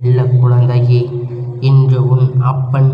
செல்லக் குழந்தையே இன்று உன் அப்பன்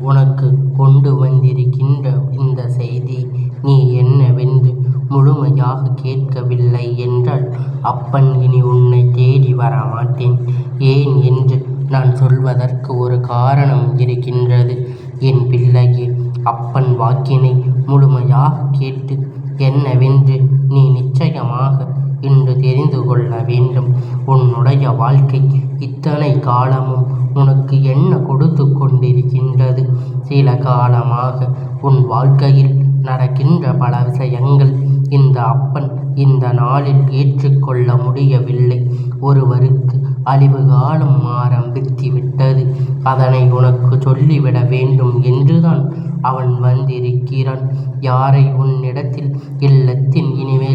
உனக்கு கொண்டு வந்திருக்கின்ற இந்த செய்தி நீ என்னவென்று முழுமையாக கேட்கவில்லை என்றால் அப்பன் இனி உன்னை தேடி வரமாட்டேன். ஏன் என்று நான் சொல்வதற்கு ஒரு காரணம் இருக்கின்றது. என் பிள்ளையே அப்பன் வாக்கினை முழுமையாக கேட்டு என்னவென்று நீ நிச்சயமாக என்று தெரிந்து கொள்ள வேண்டும். உன்னுடைய வாழ்க்கை இத்தனை காலமும் உனக்கு என்ன கொடுத்து கொண்டிருக்கின்றது? சில காலமாக உன் வாழ்க்கையில் நடக்கின்ற பல விஷயங்கள் இந்த அப்பன் இந்த நாளில் ஏற்றுக்கொள்ள முடியவில்லை. ஒருவருக்கு அழிவு காலம் ஆரம்பித்து விட்டது. அதனை உனக்கு சொல்லிவிட வேண்டும் என்றுதான் அவன் வந்திருக்கிறான். யாரை உன்னிடத்தில் இல்லத்தின் இனிமே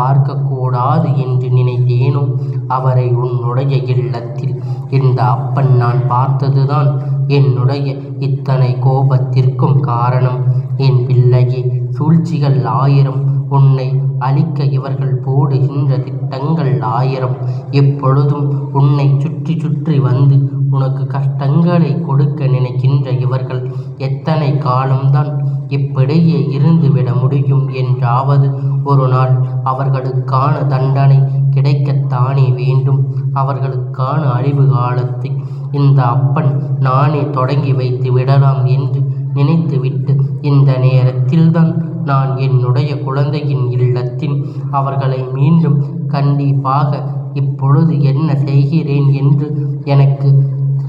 பார்க்கக்கூடாது என்று நினைத்தேனோ? அவரை உன்னுடைய இல்லத்தில் இந்த அப்பன் நான் பார்த்ததுதான் என்னுடைய இத்தனை கோபத்திற்கும் காரணம். என் பிள்ளையே சூழ்ச்சிகள் ஆயிரம். உன்னை அழிக்க இவர்கள் போடுகின்ற திட்டங்கள் ஆயிரம். எப்பொழுதும் உன்னை சுற்றி சுற்றி வந்து உனக்கு கஷ்டங்களை கொடுக்க நினைக்கின்ற இவர்கள் எத்தனை காலம்தான் இப்படியே இருந்துவிட முடியும் என்றாவது ஒரு நாள் அவர்களுக்கான தண்டனை கிடைக்கத்தானே வேண்டும். அவர்களுக்கான அழிவு காலத்தை இந்த அப்பன் நானே தொடங்கி வைத்து விடலாம் என்று நினைத்துவிட்டு இந்த நேரத்தில்தான் நான் என்னுடைய குழந்தையின் இல்லத்தில் அவர்களை மீண்டும் கண்டிப்பாக இப்பொழுது என்ன செய்கிறேன் என்று எனக்கு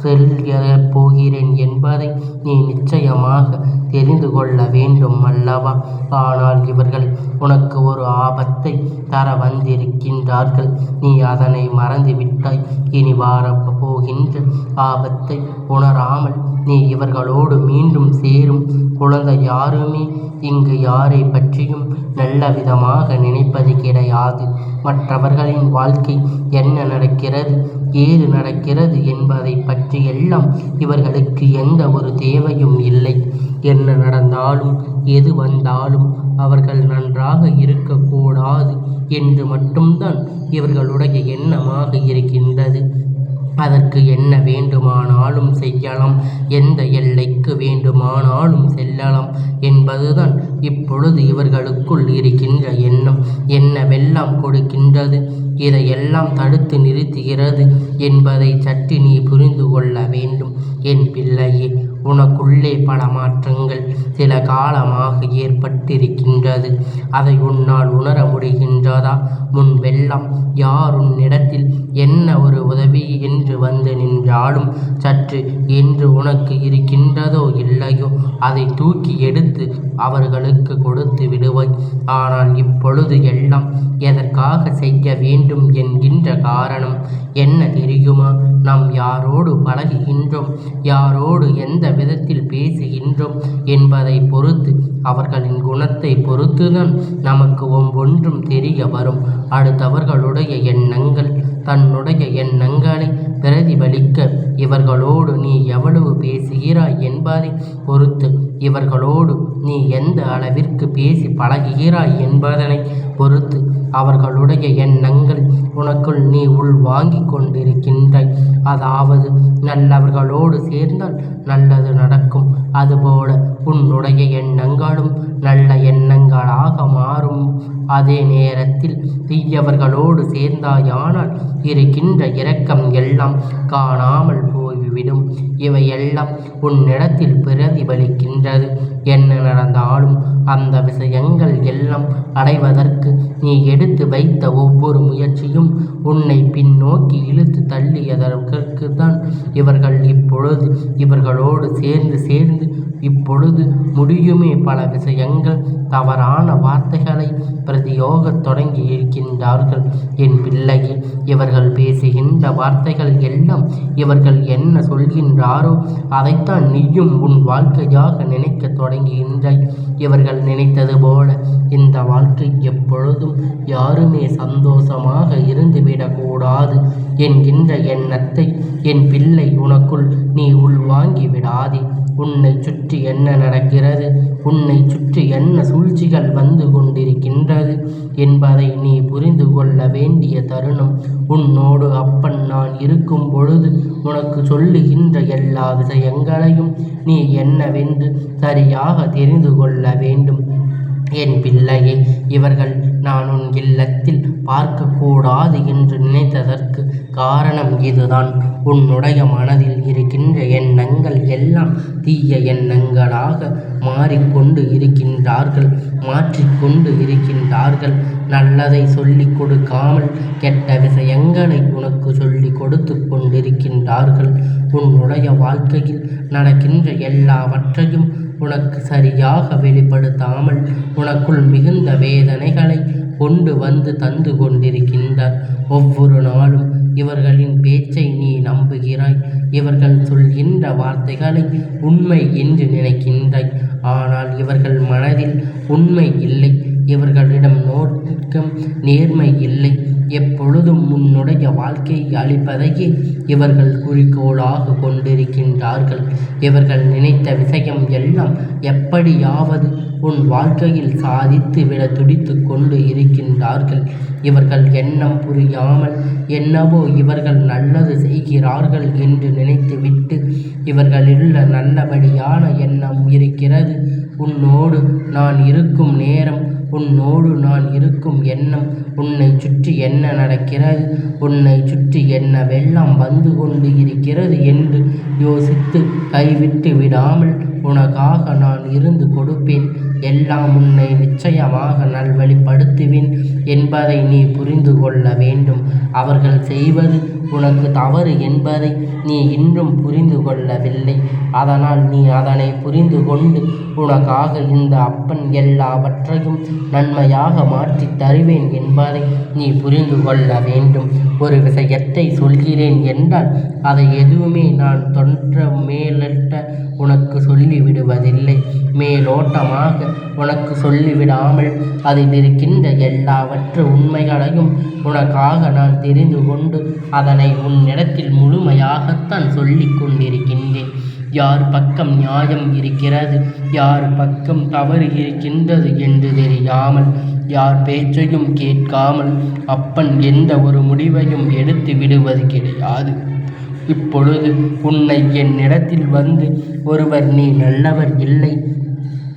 சொல்லப் போகிறேன் என்பதை நீ நிச்சயமாக தெரிந்து கொள்ள வேண்டும் அல்லவா? ஆனால் இவர்கள் உனக்கு ஒரு ஆபத்தை தர வந்திருக்கின்றார்கள். நீ அதனை மறந்துவிட்டாய். இனி வாரப் போகின்ற ஆபத்தை உணராமல் நீ இவர்களோடு மீண்டும் சேரும். குழந்தை யாருமே இங்கு யாரை பற்றியும் நல்ல விதமாக நினைப்பது கிடையாது. மற்றவர்களின் வாழ்க்கை என்ன நடக்கிறது? ஏது நடக்கிறது என்பதை பற்றி எல்லாம் இவர்களுக்கு எந்த ஒரு தேவையும் இல்லை. என்ன நடந்தாலும் எது வந்தாலும் அவர்கள் நன்றாக இருக்கக்கூடாது என்று மட்டும்தான் இவர்களுடைய எண்ணமாக இருக்கின்றது. அதற்கு என்ன வேண்டுமானாலும் செய்யலாம் எந்த எல்லைக்கு வேண்டுமானாலும் செல்லலாம் என்பதுதான் இப்பொழுது இவர்களுக்குள் இருக்கின்ற எண்ணம். என்னவெல்லாம் கொடுக்கின்றது? இதையெல்லாம் தடுத்து நிறுத்துகிறது என்பதை சற்று நீ புரிந்து கொள்ள வேண்டும். என் பிள்ளையே உனக்குள்ளே பல மாற்றங்கள் சில காலமாக ஏற்பட்டிருக்கின்றது. அதை உன்னால் உணர முடிகின்றதா? முன்பெல்லாம் யார் உன்னிடத்தில் என்ன ஒரு உதவி என்று வந்து நின்றாலும் சற்று என்று உனக்கு இருக்கின்றதோ இல்லையோ அதை தூக்கி எடுத்து அவர்களுக்கு கொடுத்து விடுவாய். ஆனால் இப்பொழுது எல்லாம் எதற்காக செய்ய வேண்டும் என்கின்ற காரணம் என்ன தெரியுமா? நாம் யாரோடு பழகுகின்றோம்? யாரோடு எந்த விதத்தில் பேசுகின்றோம் என்பதை பொறுத்து அவர்களின் குணத்தை பொறுத்துதான் நமக்கு ஒவ்வொன்றும் தெரிய வரும். அடுத்தவர்களுடைய எண்ணங்கள் தன்னுடைய எண்ணங்களை பிரதிபலிக்க இவர்களோடு நீ எவ்வளவு பேசுகிறாய் என்பதை பொறுத்து இவர்களோடு நீ எந்த அளவிற்கு பேசி பழகுகிறாய் என்பதனை பொறுத்து அவர்களுடைய எண்ணங்கள் உனக்குள் நீ உள் வாங்கி கொண்டிருக்கின்றாய். அதாவது நல்லவர்களோடு சேர்ந்தால் நல்லது நடக்கும். அதுபோல உன்னுடைய நாடும் நல்ல எண்ணங்களாக மாறும். அதே நேரத்தில் தீயவர்களோடு சேர்ந்தாயானால் இருக்கின்ற இரக்கம் எல்லாம் காணாமல் போய் போய்விடும் இவையெல்லாம் உன்னிடத்தில் பிரதிபலிக்கின்றது என்ன நடந்தாலும் அந்த விஷயங்கள் எல்லாம் அடைவதற்கு நீ எடுத்து வைத்த ஒவ்வொரு முயற்சியும் உன்னை பின்னோக்கி இழுத்து தள்ளியதற்கு தான் இவர்கள் இப்பொழுது இவர்களோடு சேர்ந்து சேர்ந்து இப்பொழுது முடியுமே பல விஷயங்கள் தவறான வார்த்தைகளை பிரதியோகத் தொடங்கி இருக்கின்றார்கள். என் பிள்ளையே இவர்கள் பேசுகின்ற வார்த்தைகள் எல்லாம் இவர்கள் என்ன சொல்கின்றாரோ? அதைத்தான் நீயும் உன் வாழ்க்கையாக நினைக்க தொடங்குகின்றாய். இவர்கள் நினைத்தது போல இந்த வாழ்க்கை எப்பொழுதும் யாருமே சந்தோஷமாக இருந்துவிடக்கூடாது. என்கின்ற எண்ணத்தை என் பிள்ளை உனக்குள் நீ உள்வாங்கி விடாதே. உன்னைச் சுற்றி என்ன நடக்கிறது? உன்னைச் சுற்றி என்ன சூழ்ச்சிகள் வந்து கொண்டிருக்கின்றது என்பதை நீ புரிந்து கொள்ள வேண்டிய தருணம். உன்னோடு அப்பன் நான் இருக்கும் பொழுது உனக்கு சொல்லுகின்ற எல்லா விஷயங்களையும் நீ என்னவென்று சரியாக தெரிந்து கொள்ள வேண்டும். என் பிள்ளையை இவர்கள் நான் உன் இல்லத்தில் பார்க்கக்கூடாது என்று நினைத்ததற்கு காரணம் இதுதான். உன்னுடைய மனதில் இருக்கின்ற எண்ணங்கள் எல்லாம் தீய எண்ணங்களாக மாறிக்கொண்டு இருக்கின்றார்கள் மாற்றிக்கொண்டு இருக்கின்றார்கள். நல்லதை சொல்லிக் கொடுக்காமல் கெட்ட விஷயங்களை உனக்கு சொல்லி கொடுத்து கொண்டிருக்கின்றார்கள். உன்னுடைய வாழ்க்கையில் நடக்கின்ற எல்லாவற்றையும் உனக்கு சரியாக வெளிப்படுத்தாமல் உனக்குள் மிகுந்த வேதனைகளை கொண்டு வந்து தந்து கொண்டிருக்கின்றார். ஒவ்வொரு நாளும் இவர்களின் பேச்சை நீ நம்புகிறாய். இவர்கள் சொல்கின்ற வார்த்தைகளை உண்மை என்று நினைக்கின்றாய். ஆனால் இவர்கள் மனதில் உண்மை இல்லை. இவர்களிடம் நோக்கம் நேர்மை இல்லை. எப்பொழுதும் உன்னுடைய வாழ்க்கையை அழிப்பதையே இவர்கள் குறிக்கோளாக கொண்டிருக்கின்றார்கள். இவர்கள் நினைத்த விஷயம் எல்லாம் எப்படியாவது உன் வாழ்க்கையில் சாதித்து விட துடித்து கொண்டு இருக்கின்றார்கள். இவர்கள் எண்ணம் புரியாமல் என்னவோ இவர்கள் நல்லது செய்கிறார்கள் என்று நினைத்துவிட்டு இவர்களிலுள்ள நல்லபடியான எண்ணம் இருக்கிறது. உன்னோடு நான் இருக்கும் நேரம் உன்னோடு நான் இருக்கும் எண்ணம் உன்னை சுற்றி என்ன நடக்கிறது? உன்னை சுற்றி என்னவெல்லாம் வந்து கொண்டு இருக்கிறது என்று யோசித்து கைவிட்டு விடாமல் உனக்காக நான் இருந்து கொடுப்பேன். எல்லாம் உன்னை நிச்சயமாக நல்வழிப்படுத்துவேன் என்பதை நீ புரிந்து கொள்ள வேண்டும். அவர்கள் செய்வது உனக்கு தவறு என்பதை நீ இன்னும் புரிந்து கொள்ளவில்லை. அதனால் நீ அதனை புரிந்து கொண்டு உனக்காக இந்த அப்பன் எல்லாவற்றையும் நன்மையாக மாற்றித் தருவேன் என்பதை நீ புரிந்து கொள்ள வேண்டும். ஒரு விஷயத்தை சொல்கிறேன் என்றால் அதை எதுவுமே நான் தொன்ற மேலட்ட உனக்கு சொல்லிவிடுவதில்லை. மேலோட்டமாக உனக்கு சொல்லிவிடாமல் அதில் இருக்கின்ற எல்லாவற்று உண்மைகளையும் உனக்காக நான் தெரிந்து கொண்டு அதனை உன்னிடத்தில் முழுமையாகத்தான் சொல்லி கொண்டிருக்கின்றேன். யார் பக்கம் நியாயம் இருக்கிறது யார் பக்கம் தவறு இருக்கின்றது என்று தெரியாமல் யார் பேச்சையும் கேட்காமல் அப்பன் எந்த ஒரு முடிவையும் எடுத்து விடுவது கிடையாது. இப்பொழுது உன்னை என்னிடத்தில் வந்து ஒருவர் நீ நல்லவர் இல்லை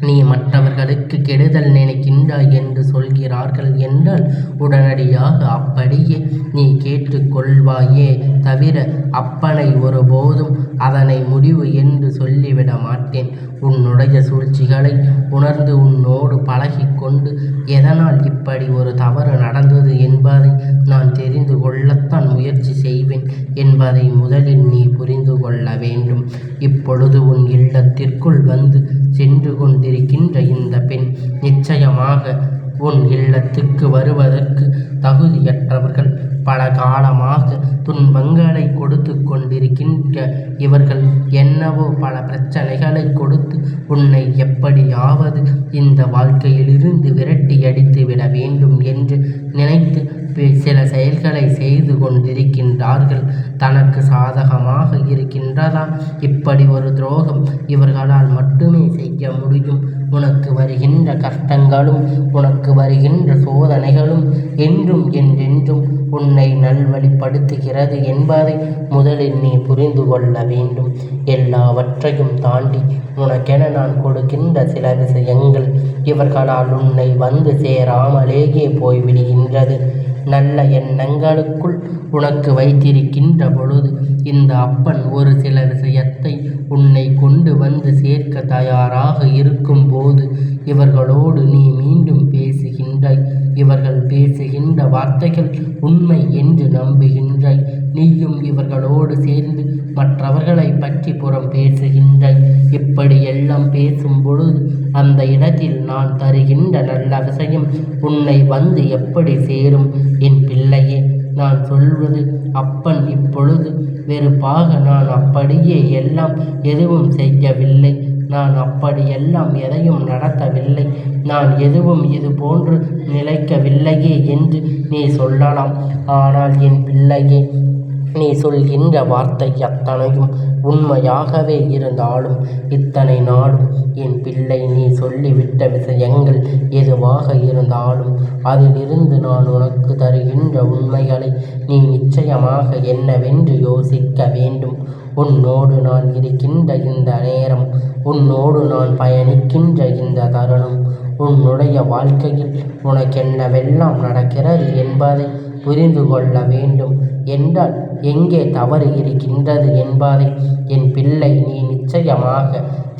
நீ மற்றவர்களுக்கு கெடுதல் நினைக்கின்றாய் என்று சொல்கிறார்கள் என்றால் உடனடியாக அப்படியே நீ கேட்டுக்கொள்வாயே தவிர அப்பனை ஒருபோதும் அதனை முடிவு என்று சொல்லிவிட மாட்டேன். உன்னுடைய சூழ்ச்சிகளை உணர்ந்து உன்னோடு பழகிக்கொண்டு எதனால் இப்படி ஒரு தவறு நடந்தது என்பதை நான் தெரிந்து கொள்ளத்தான் முயற்சி செய்வேன் என்பதை முதலில் நீ புரிந்து கொள்ள வேண்டும். இப்பொழுது உன் இல்லத்திற்குள் வந்து சென்று கொண்டிருக்கின்ற இந்த பெண் நிச்சயமாக உன் இல்லத்துக்கு வருவதற்கு தகுதியற்றவர்கள். பல காலமாக துன்பங்களை கொடுத்து கொண்டிருக்கின்ற இவர்கள் என்னவோ பல பிரச்சனைகளை கொடுத்து உன்னை எப்படியாவது இந்த வாழ்க்கையிலிருந்து விரட்டி அடித்து விட வேண்டும் என்று நினைத்து சில செயல்களை செய்து கொண்டிருக்கின்றார்கள். தனக்கு சாதகமாக இருக்கின்றதா? இப்படி ஒரு துரோகம் இவர்களால் மட்டுமே செய்ய முடியும். உனக்கு வருகின்ற கஷ்டங்களும் உனக்கு வருகின்ற சோதனைகளும் என்றும் என்றென்றும் உன்னை நல்வழிப்படுத்துகிறது என்பதை முதலில் நீ புரிந்து கொள்ள வேண்டும். எல்லாவற்றையும் தாண்டி உனக்கென நான் கொடுக்கின்ற சில விஷயங்கள் இவர்களால் உன்னை வந்து சேராமலேயே போய்விடுகின்றது. நல்ல எண்ணங்களுக்குள் உனக்கு வைத்திருக்கின்ற பொழுது இந்த அப்பன் ஒரு சில விஷயத்தை உன்னை கொண்டு வந்து சேர்க்க தயாராக இருக்கும்போது இவர்களோடு நீ மீண்டும் பேசுகின்றாய். இவர்கள் பேசுகின்ற வார்த்தைகள் உண்மை என்று நம்புகின்றாய். நீயும் இவர்களோடு சேர்ந்து மற்றவர்களை பற்றி புறம் பேசுகின்ற இப்படி எல்லாம் பேசும் பொழுது அந்த இடத்தில் நான் தருகின்ற நல்ல விஷயம் உன்னை வந்து எப்படி சேரும்? என் பிள்ளையே நான் சொல்வது அப்பன் இப்பொழுது வெறுப்பாக நான் அப்படியே எல்லாம் எதுவும் செய்யவில்லை. நான் அப்படியெல்லாம் எதையும் நடத்தவில்லை. நான் எதுவும் இது போன்று நிலைக்கவில்லையே என்று நீ சொல்லலாம். ஆனால் என் பிள்ளையே நீ சொல்கின்ற வார்த்தை அத்தனையும் உண்மையாகவே இருந்தாலும் இத்தனை நாளும் என் பிள்ளை நீ சொல்லிவிட்ட விஷயங்கள் எதுவாக இருந்தாலும் அதிலிருந்து நான் உனக்கு தருகின்ற உண்மைகளை நீ நிச்சயமாக என்னவென்று யோசிக்க வேண்டும். உன்னோடு நான் இருக்கின்ற இந்த நேரம் உன்னோடு நான் பயணிக்கின்ற இந்த தருணம் உன்னுடைய வாழ்க்கையில் உனக்கென்னவெல்லாம் நடக்கிறது என்பதை புரிந்து கொள்ள வேண்டும் என்றால் எங்கே தவறு இருக்கின்றது என்பதை என் பிள்ளை நீ நிச்சயமாக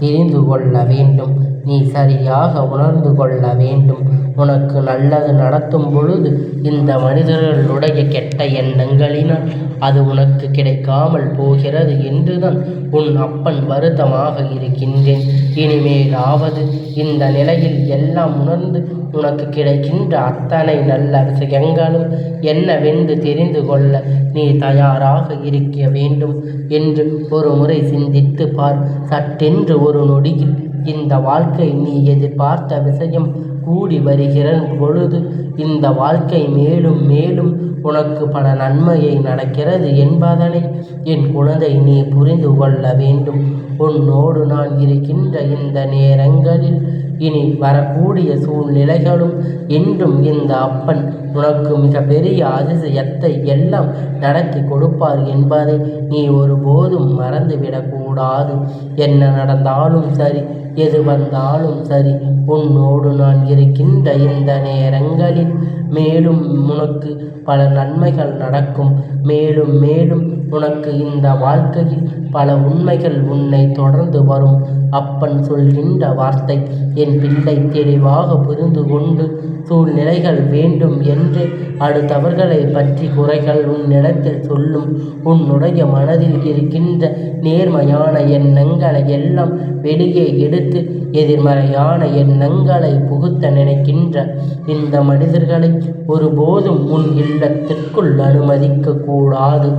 தெரிந்து கொள்ள வேண்டும். நீ சரியாக உணர்ந்து கொள்ள வேண்டும். உனக்கு நல்லது நடத்தும் பொழுது இந்த மனிதர்களுடைய கெட்ட எண்ணங்களினால் அது உனக்கு கிடைக்காமல் போகிறது என்றுதான் உன் அப்பன் வருத்தமாக இருக்கின்றேன். இனிமேலாவது இந்த நிலையில் எல்லாம் உணர்ந்து உனக்கு கிடைக்கின்ற அத்தனை நல்ல விஷயங்களும் என்னவென்று தெரிந்து கொள்ள நீ தயாராக இருக்க வேண்டும் என்று ஒரு முறை சிந்தித்து பார். சட்டென்று ஒரு நொடியில் இந்த வாழ்க்கை நீ எதிர்பார்த்த விஷயம் கூடி வருகிற பொழுது இந்த வாழ்க்கை மேலும் மேலும் உனக்கு பல நன்மையை நடக்கிறது என்பதனை என் குழந்தை நீ புரிந்து கொள்ள வேண்டும். உன்னோடு நான் இருக்கின்ற இந்த நேரங்களில் இனி வரக்கூடிய சூழ்நிலைகளும் என்றும் இந்த அப்பன் உனக்கு மிக பெரிய அதிசயத்தை எல்லாம் நடத்தி கொடுப்பார் என்பதை நீ ஒருபோதும் மறந்துவிடக்கூடாது. என்ன நடந்தாலும் சரி எது வந்தாலும் சரி உன்னோடு நான் இருக்கின்ற இந்த நேரங்களில் மேலும் உனக்கு பல நன்மைகள் நடக்கும். மேலும் மேலும் உனக்கு இந்த வாழ்க்கையில் பல உண்மைகள் உன்னை தொடர்ந்து வரும். அப்பன் சொல்கின்ற வார்த்தை என் பிள்ளை தெளிவாக புரிந்து கொண்டு சூழ்நிலைகள் வேண்டும் என்று அடுத்தவர்களை பற்றி குறைகள் உன்னிடத்தில் சொல்லும். உன்னுடைய மனதில் இருக்கின்ற நேர்மையான எண்ணங்களை எல்லாம் வெளியே எடுத்து எதிர்மறையான எண்ணங்களை புகுத்த நினைக்கின்ற இந்த மனிதர்களை ஒருபோதும் உன் இல்லத்திற்குள் அனுமதிக்க கூடாது.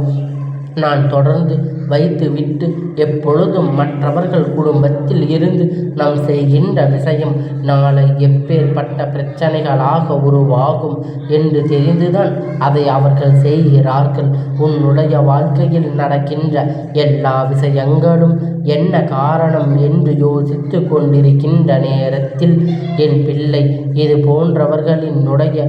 நான் தொடர்ந்து வைத்துவிட்டு எப்பொழுதும் மற்றவர்கள் குடும்பத்தில் இருந்து நாம் செய்கின்ற விஷயம் நாளை எப்பேற்பட்ட பிரச்சனைகளாக உருவாகும் என்று தெரிந்துதான் அதை அவர்கள் செய்கிறார்கள். உன்னுடைய வாழ்க்கையில் நடக்கின்ற எல்லா விஷயங்களும் என்ன காரணம் என்று யோசித்து கொண்டிருக்கின்ற நேரத்தில் என் பிள்ளை இது போன்றவர்களினுடைய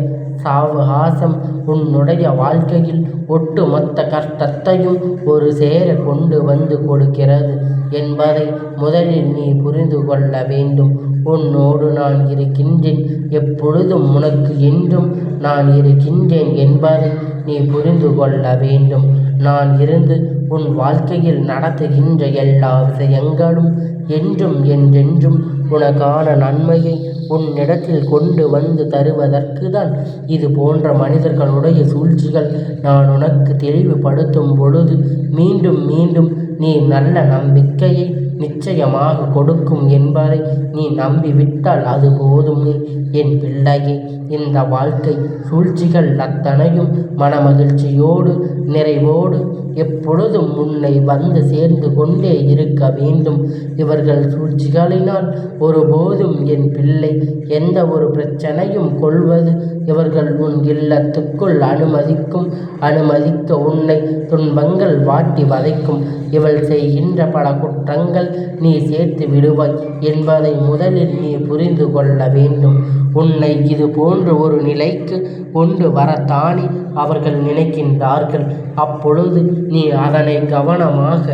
சாவகாசம் உன்னுடைய வாழ்க்கையில் ஒட்டுமொத்த கஷ்டத்தையும் ஒரு சேர கொண்டு வந்து கொடுக்கிறது என்பதை முதலில் நீ புரிந்து கொள்ள வேண்டும். உன்னோடு நான் இருக்கின்றேன். எப்பொழுதும் உனக்கு என்றும் நான் இருக்கின்றேன் என்பதை நீ புரிந்து கொள்ள வேண்டும். நான் இருந்து உன் வாழ்க்கையில் நடத்துகின்ற எல்லா விஷயங்களும் என்றும் என்றென்றும் உனக்கான நன்மையை உன்னிடத்தில் கொண்டு வந்து தருவதற்கு தான் இது போன்ற மனிதர்களுடைய சூழ்ச்சிகள். நான் உனக்கு தெளிவுபடுத்தும் பொழுது மீண்டும் மீண்டும் நீ நல்ல நம்பிக்கையை நிச்சயமாக கொடுக்கும் என்பதை நீ நம்பிவிட்டால் அது போதுமே என் பிள்ளையே இந்த வாழ்க்கை சூழ்ச்சிகள் அத்தனையும் மனமகிழ்ச்சியோடு நிறைவோடு எப்பொழுதும் உன்னை வந்து சேர்ந்து கொண்டே இருக்க வேண்டும். இவர்கள் சூழ்ச்சிகளினால் ஒருபோதும் என் பிள்ளை எந்த ஒரு பிரச்சனையும் கொள்வது இவர்கள் உன் இல்லத்துக்குள் அனுமதிக்கும். அனுமதிக்க உன்னை துன்பங்கள் வாட்டி வதைக்கும். இவள் செய்கின்ற பல குற்றங்கள் நீ சேர்த்து விடுவாய் என்பதை முதலில் நீ புரிந்து கொள்ள வேண்டும். உன்னை இது போன்ற ஒரு நிலைக்கு கொண்டு வரத்தானே அவர்கள் நினைக்கின்றார்கள். அப்பொழுது நீ அதனை கவனமாக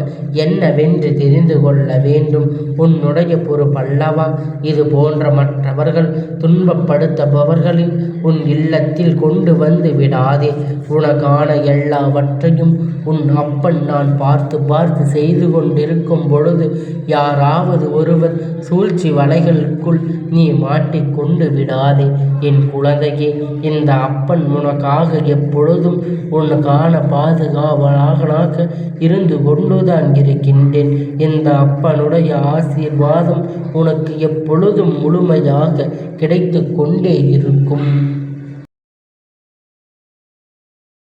என்னவென்று தெரிந்து கொள்ள வேண்டும். உன்னுடைய பொறுப்பல்லவா? இது போன்ற மற்றவர்கள் துன்பப்படுத்துபவர்களின் உன் இல்லத்தில் கொண்டு வந்து விடாதே. உனக்கான எல்லாவற்றையும் உன் அப்பன் நான் பார்த்து பார்த்து செய்து கொண்டிருக்கும் பொழுது யாராவது ஒருவர் சூழ்ச்சி வலைகளுக்குள் நீ மாட்டிக்கொண்டு விடாதே. என் குழந்தையே இந்த அப்பன் உனக்காக எப்பொழுதும் உனக்கான பாதுகாவலாக இருந்து கொண்டுதான் இருக்கின்றேன். இந்த அப்பனுடைய ஆசீர்வாதம் உனக்கு எப்பொழுதும் முழுமையாக கிடைத்து கொண்டே இருக்கும்.